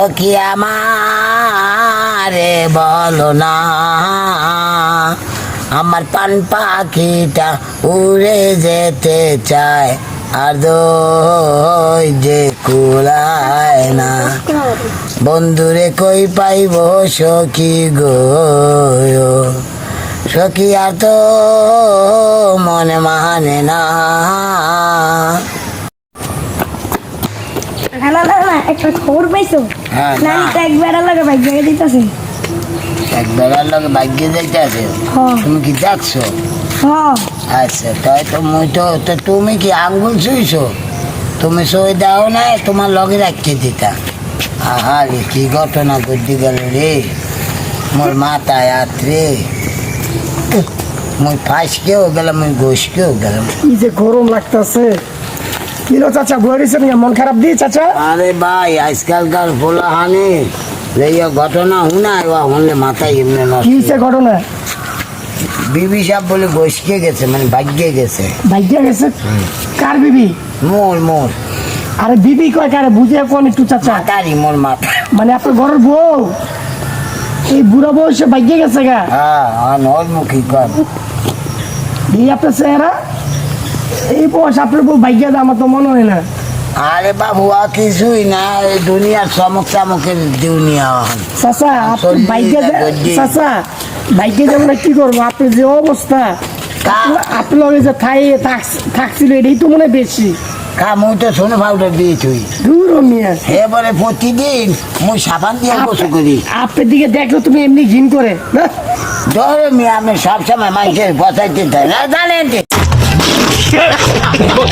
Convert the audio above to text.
কি আমারে বলো না? আমার পান পাখিটা উড়ে যেতে চায়, আর দই যে কুলায় না। বন্ধুরে কই পাইব সখী গো? সখী আর তো মনে মানে না। হ্যালো না একটা খবর পাইছো? হ্যাঁ, না। লাগে দিতেছে? এক লোক ভাগ্যে তুমি কি দেখছ হ্যাঁ আচ্ছা তাই তো মুই তো তুমি কি আঙ্গুল ছুঁইছো? তুমি সই দাও না তোমার লগে রাখতে দিতা। আহা রে কি ঘটনা ঘটতে গেল রে? মোর মাথায় হাত রে। মুই ফাঁসকেও গেলাম মুই ঘষকেও গেলাম। কি যে গরম লাগতেছে। কিলো চাচা বলেছেন মন খারাপ দিয়ে চাচা? আরে ভাই আজকালকার ফোলা হানি এই ঘটনা হুনায় বা হলে মাথায় এমনি কি নষ্ট হয়েছে ঘটনা? বিবি সাহেব বলে ঘষকে গেছে মানে ভাগ্যে গেছে। ভাগ্যা গেছে? কার বিবি? মোর মোর। আরে বিবি কয় কারে বুঝে কোন একটু চাচা। মাতারি মোর মাথা মানে আপনার ঘরের বউ? এই বুড়া বয়সে ভাগ্যে গেছে গা? হ্যাঁ আর নর্মুখী কর। এই আপনার চেহারা? এই বয়স আপনার বউ ভাগ্যে আমার তো মনে হয় না। আরে বাবু আর কিছুই না এই দুনিয়ার চমক চামকের দুনিয়া এখন। চাচা আপনি চল্লিশ ভাগ্যে না গজ্জি। চাচা ভাগ্যে যেমন কি করব? আপনার যে অবস্থা আপনি লগে যে থাই থাকছিল এটাই তো মনে বেশি। কা মুই তো সোনো পাউডার দিয়ে তুই দূর মিয়া। এবারে প্রতিদিন মুই সাবান দিয়ে করি। আপনার দিকে দেখল তুমি এমনি ঘিন করে ধরে মি আমি সবসময় মানুষের বসাইতে না জানেন すごい。